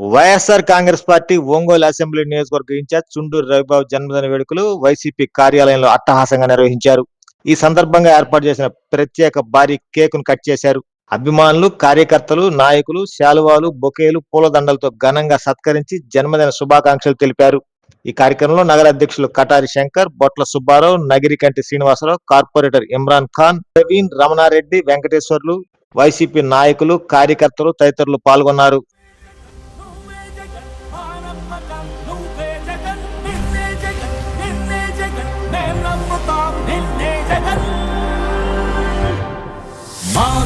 YSR Congress party Ongole assembly నియోజకవర్గ incharge Chunduru Ravibabu జన్మదిన వేడుకలు వైసీపీ కార్యాలయంలో అట్టహాసంగా నిర్వహించారు. ఈ సందర్భంగా ఏర్పాటు చేసిన ప్రత్యేక భారీ కేకును కట్ చేశారు. అభిమానులు కార్యకర్తలు నాయకులు శాలువాలు బొకేలు పూలదండలతో ఘనంగా సత్కరించి జన్మదిన శుభాకాంక్షలు తెలిపారు. ఈ కార్యక్రమంలో నగర అధ్యక్షులు కటారి శంకర్ బొట్ల సుబ్బారావు నగిరికంటి శ్రీనివాసరావు కార్పొరేటర్ ఇమ్రాన్ ఖాన్ ప్రవీణ్ రమణారెడ్డి వెంకటేశ్వర్లు వైసీపీ నాయకులు కార్యకర్తలు తదితరులు పాల్గొన్నారు.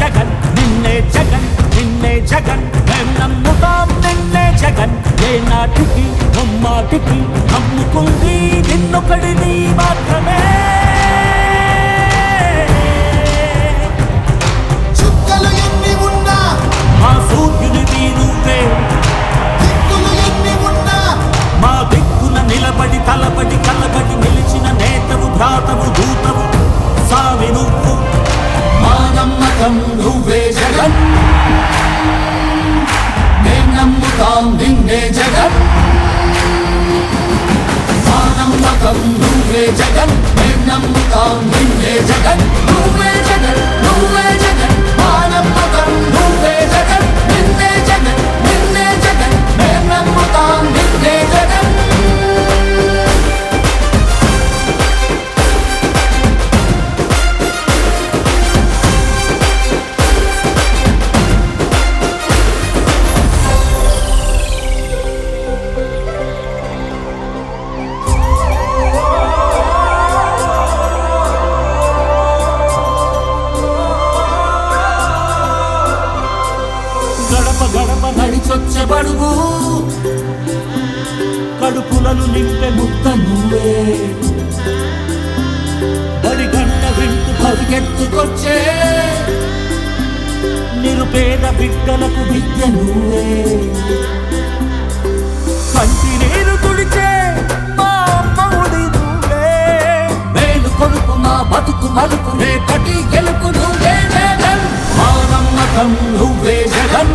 జగన్ నిన్నే జగన్ నిన్నే జగన్. మేం నమ్ముతాం నిన్నే జగన్. ఏ నాటికి నమ్మాటికి నమ్ముకుంది నిన్నొకడిని మాత్రమే. చుక్కలు ఎన్ని ఉన్నా మా సూర్యునివి నువ్వే దిక్కులు ఎన్ని ఉన్నా మా దిక్కున నిలబడి తలబడి కలబడి నిలిచిన నేతవు భ్రాతవు దూతవు. సావి నువ్వు నమ్మకం నువ్వే జగన్ నేను నమ్ముతాం నిన్నే జగన్ మా నమ్మకం నువ్వే జగన్ నేను నమ్ముతాం నిన్నే జగన్ నువ్వే జగన్ కడుపులను నింపే ముక్త నువ్వే. బడి గంట వింటూ పరిగెత్తుకొచ్చే నిరుపేద బిడ్డలకు విద్య నువ్వే. కంటి నీరు తుడిచే మా అమ్మఒడి నువ్వే. మేలు కొడుకు మా బతుకు మలుపు రేపటి గెలుపు నువ్వే జగన్. మా నమ్మకం నువ్వే జగన్.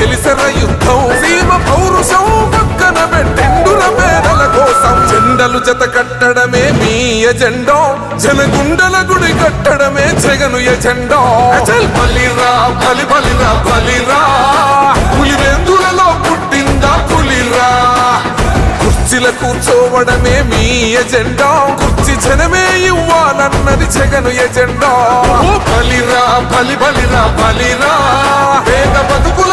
గెలిసిన యుద్ధం. సీమ పౌరుషం పక్కన పెట్టెండుల పేదల కోసం జెండలు జత కట్టడమే మీ ఎజెండో. జనగుండల గుడి కట్టడమే జగను ఎజెండో. అచల్ బలిరా బలి బలిరా బలిరా. పులివెందులలో పుట్టిందా పులిరా. కుర్చీల కూర్చోవడమే మీ ఎజెండా. కుర్చీ జనమే ఇవ్వాలన్నది జగను ఎజెండా. బలిరా బలి బలిరా బలిరా. పేద బతుకుల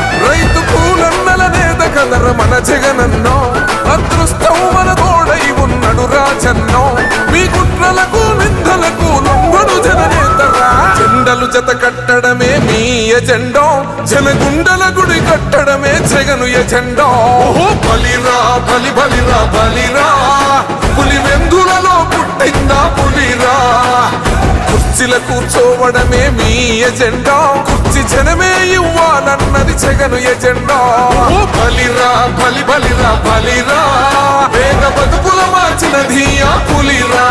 రైతు పూలన్నల నేత కదర మన జగనన్నో అదృష్టం మన తోడై ఉన్నడు రాజన్నో మీ కుట్రలకు నిందలకు నొంగడు జననేతరా జెండలు జత కట్టడమే మీ ఎజెండో జనగుండల గుడి కట్టడమే జగను ఎజెండో బలిరా బలి బలిరా బలిరా కుర్చీల కూర్చోవడమే మీ ఎజెండా. కుర్చీ జనమే ఇవ్వాలన్నది జగను ఎజెండా. ఓ బలిరా బలి బలిరా బలిరా. వేగ బతుకుల మార్చినది ఆ పులిరా.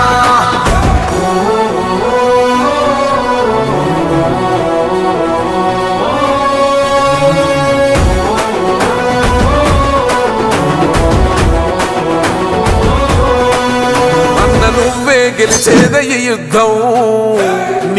గెలిచేదయ్య యుద్ధం.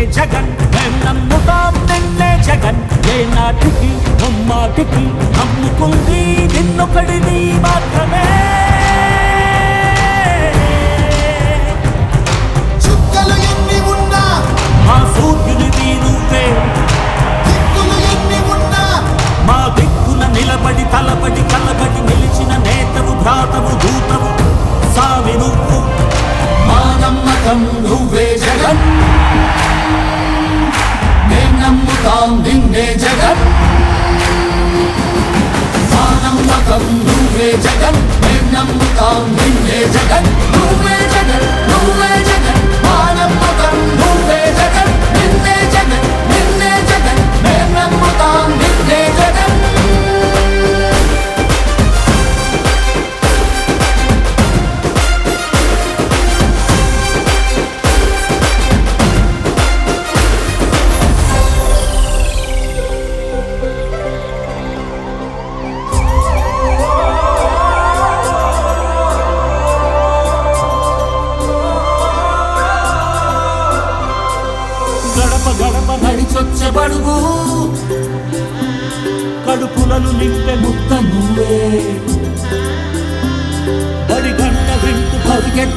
నిన్నే జగన్ మేం నమ్ముతాం నిన్నే జగన్. ఏ నాటికి నమ్మాటికి నమ్ముకుంది నిన్నొకడి నీ మేం నిన్నే జగన్ మా నమ్మకం నువ్వే జగన్ మేం నమ్ముతాం నిన్నే జగన్ నువ్వే జగన్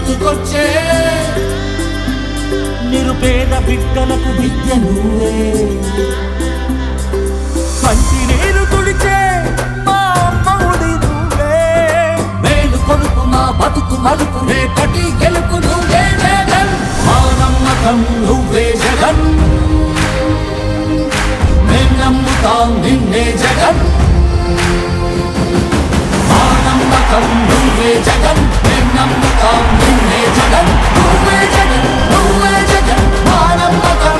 పరిగెత్తుకొచ్చే నిరుపేద బిడ్డలకు విద్య నువ్వే కంటి నీరు తుడిచే మా అమ్మఒడి నువ్వే. మేలు కొడుకు మా బతుకు మలుపు రేపటి గెలుపు నువ్వే జగన్. మా నమ్మకం నువ్వే జగన్. మేం నమ్ముతాం నిన్నే జగన్. మా నమ్మకం నువ్వే జగన్. మేం నమ్ముతాం నిన్నే జగన్ నువ్వే జగన్ నువ్వే జగన్ మా నమ్మకం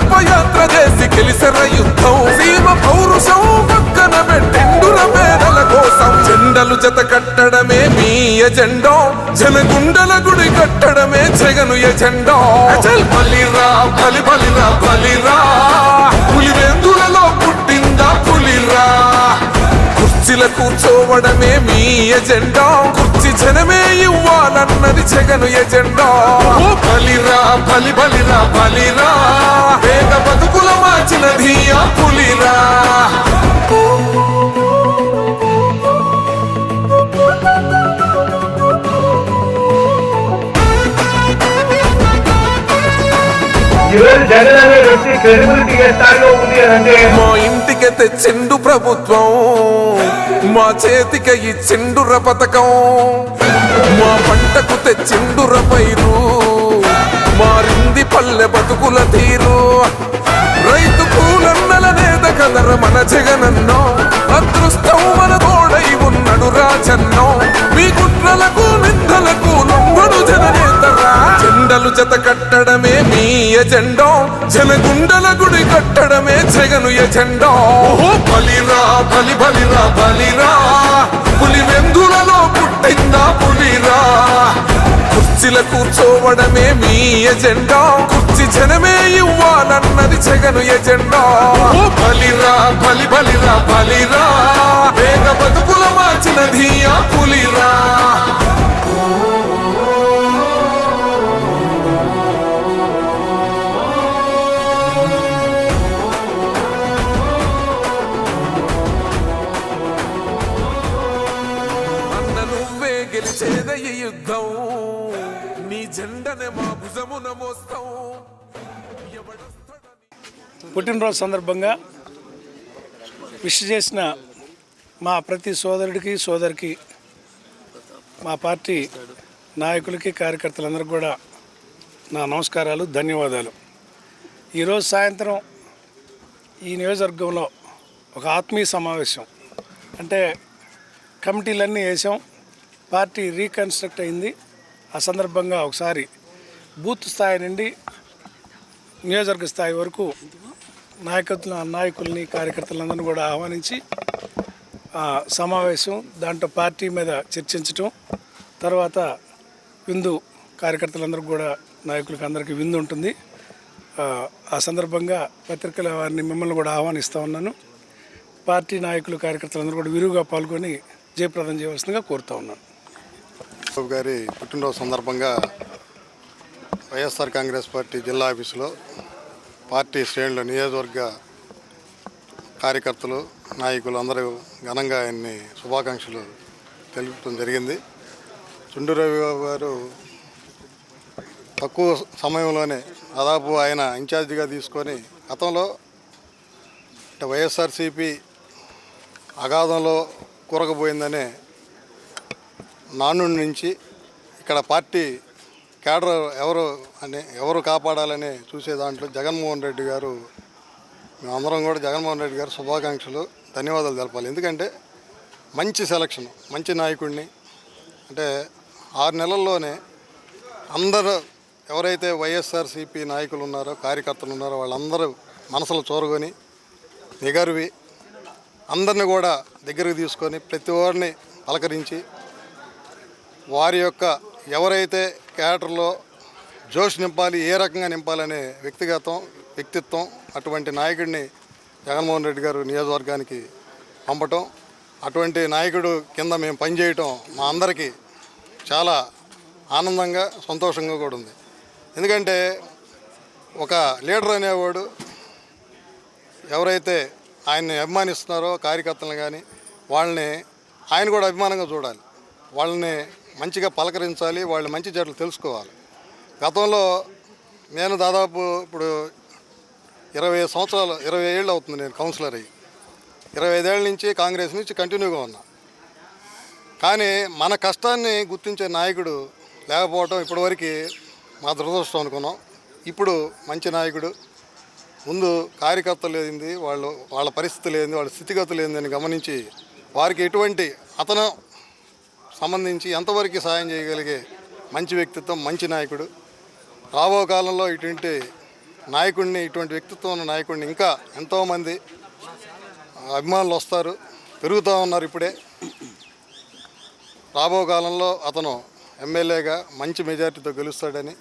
యాత్ర చేసి గెలిసిన యుద్ధం. సీమ పౌరుషం పక్కన పెట్టిండుర పేదల కోసం. జెండలు జత కట్టడమే మీ ఎజెండో. జనగుండల గుడి కట్టడమే జగను ఎజెండో. అచల్ బలిరా బలి బలిరా బలిరా. కుర్చీల కూర్చోవడమే మీ ఎజెండా. కుర్చీ జనమే ఇవ్వాలన్నది జగను ఎజెండా. బలిరా బలి బలిరా బలిరా. వేద బతుకుల మార్చినది ఆ పులిరా. ఈరోజు జగన్ అనే వ్యక్తి క్రెడిబిలిటీ ఏ స్థాయిలో ఉంది అని అంటే మా ఇంటికి తెచ్చిండు ప్రభుత్వం. మా చేతికి చెండుర పథకం మా పంటకు తెచ్చిండుర పైరు. మారింది పల్లె బతుకుల తీరు. రైతు కూలన్న జగదర మన జగనన్నో అదృష్టం మన తోడై ఉన్నడు రాజన్నో. మీ కుట్రలకు నిందలకు నొంగడు జననేతరా జెండలు జత కట్టడమే మీ ఎజెండో. జనగుండల గుడి కట్టడమే జగను ఎజెండో. బలిరా బలి బలిరా బలిరా. పులి వెందులలో కూర్చోవడమే మీ ఎజెండా. కుర్చి జనమే ఇవ్వాలన్నది జగను ఎజెండా. ఓ బలిరా బలి బలిరా బలిరా. వేగ బతుకుల మార్చినది ఆ పులిరా. మోస్తాం పుట్టినరోజు సందర్భంగా విష్ చేసిన మా ప్రతి సోదరుడికి సోదరికి మా పార్టీ నాయకులకి కార్యకర్తలందరికీ కూడా నా నమస్కారాలు ధన్యవాదాలు. ఈరోజు సాయంత్రం ఈ నియోజకవర్గంలో ఒక ఆత్మీయ సమావేశం. అంటే కమిటీలన్నీ వేసాం. పార్టీ రీకన్స్ట్రక్ట్ అయింది. ఆ సందర్భంగా ఒకసారి బూత్ స్థాయి నుండి నియోజకవర్గ స్థాయి వరకు నాయకత్వ నాయకుల్ని కార్యకర్తలందరినీ కూడా ఆహ్వానించి ఆ, సమావేశం దాంట్లో పార్టీ మీద చర్చించటం తర్వాత విందు కార్యకర్తలందరికీ కూడా నాయకులకి అందరికీ విందు ఉంటుంది. ఆ, సందర్భంగా పత్రికల వారిని మిమ్మల్ని కూడా ఆహ్వానిస్తూ ఉన్నాను. పార్టీ నాయకులు కార్యకర్తలందరూ కూడా విరివిగా పాల్గొని జయప్రదం చేయవలసిందిగా కోరుతా ఉన్నాను. బాబు గారి పుట్టినరోజు సందర్భంగా వైఎస్ఆర్ కాంగ్రెస్ పార్టీ జిల్లా ఆఫీసులో పార్టీ శ్రేణులు నియోజకవర్గ కార్యకర్తలు నాయకులు అందరూ ఘనంగా ఆయన్ని శుభాకాంక్షలు తెలుపడం జరిగింది. చుండు రవి గారు తక్కువ సమయంలోనే దాదాపు ఆయన ఇన్ఛార్జిగా తీసుకొని గతంలో అంటే వైఎస్ఆర్సీపీ అగాధంలో కూరకపోయిందనే నానుడి నుంచి ఇక్కడ పార్టీ కేడర్ ఎవరు అనే ఎవరు కాపాడాలని చూసే దాంట్లో జగన్మోహన్ రెడ్డి గారు మేమందరం కూడా జగన్మోహన్ రెడ్డి గారు శుభాకాంక్షలు ధన్యవాదాలు తెలపాలి. ఎందుకంటే మంచి సెలక్షన్ మంచి నాయకుడిని. అంటే ఆరు నెలల్లోనే అందరూ ఎవరైతే వైఎస్ఆర్సీపీ నాయకులు ఉన్నారో కార్యకర్తలు ఉన్నారో వాళ్ళందరూ మనసులు చూరగొని నిగర్వి అందరిని కూడా దగ్గరికి తీసుకొని ప్రతి వారిని పలకరించి వారి యొక్క ఎవరైతే క్యాడర్లో జోష్ నింపాలి ఏ రకంగా నింపాలనే వ్యక్తిగతం వ్యక్తిత్వం అటువంటి నాయకుడిని జగన్మోహన్ రెడ్డి గారు నియోజకవర్గానికి పంపటం. అటువంటి నాయకుడు కింద మేము పనిచేయటం మా అందరికీ చాలా ఆనందంగా సంతోషంగా కూడా ఉంది. ఎందుకంటే ఒక లీడర్ అనేవాడు ఎవరైతే ఆయన్ని అభిమానిస్తున్నారో కార్యకర్తలను కానీ వాళ్ళని ఆయన కూడా అభిమానంగా చూడాలి. వాళ్ళని మంచిగా పలకరించాలి వాళ్ళు మంచి జట్లు తెలుసుకోవాలి. గతంలో నేను దాదాపు ఇప్పుడు ఇరవై సంవత్సరాలు ఇరవై ఏళ్ళు అవుతుంది నేను కౌన్సిలర్ అయ్యి. ఇరవై ఐదేళ్ళ నుంచి కాంగ్రెస్ నుంచి కంటిన్యూగా ఉన్నా. కానీ మన కష్టాన్ని గుర్తించే నాయకుడు లేకపోవడం ఇప్పటివరకు మా దురదృష్టం అనుకున్నాం. ఇప్పుడు మంచి నాయకుడు. ముందు కార్యకర్తలు ఏంది వాళ్ళు వాళ్ళ పరిస్థితులు ఏంది వాళ్ళ స్థితిగతులు ఏంది అని గమనించి వారికి ఎటువంటి అతను సంబంధించి ఎంతవరకు సాయం చేయగలిగే మంచి వ్యక్తిత్వం మంచి నాయకుడు. రాబో కాలంలో ఇటువంటి నాయకుడిని ఇటువంటి వ్యక్తిత్వం ఉన్న నాయకుడిని ఇంకా ఎంతోమంది అభిమానులు వస్తారు. పెరుగుతూ ఉన్నారు ఇప్పుడే. రాబో కాలంలో అతను ఎమ్మెల్యేగా మంచి మెజార్టీతో గెలుస్తాడని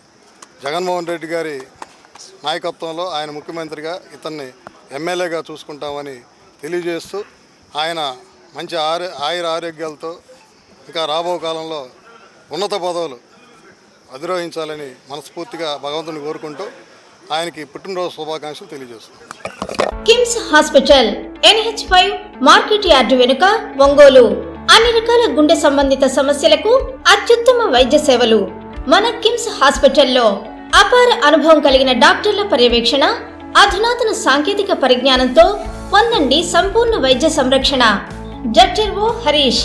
జగన్మోహన్ రెడ్డి గారి నాయకత్వంలో ఆయన ముఖ్యమంత్రిగా ఇతన్ని ఎమ్మెల్యేగా చూసుకుంటామని తెలియజేస్తూ ఆయన మంచి ఆరో ఆయుర ఆరోగ్యాలతో ఇంకా రాబో కాలంలో ఉన్నత పదవులు అధిరోహించాలని మనస్ఫూర్తిగా భగవంతుని కోరుకుంటూ ఆయనకి పుట్టినరోజు శుభాకాంక్షలు తెలియజేస్తున్నాను KIMS hospital NH five market yard వెనుక ఒంగోలు. అన్ని రకాల గుండె సంబంధిత సమస్యలకు అత్యుత్తమ వైద్య సేవలు. మన కిమ్స్ హాస్పిటల్లో అపార అనుభవం కలిగిన డాక్టర్ల పర్యవేక్షణ అధునాతన సాంకేతిక పరిజ్ఞానంతో పొందండి సంపూర్ణ వైద్య సంరక్షణ. Doctor O Harish.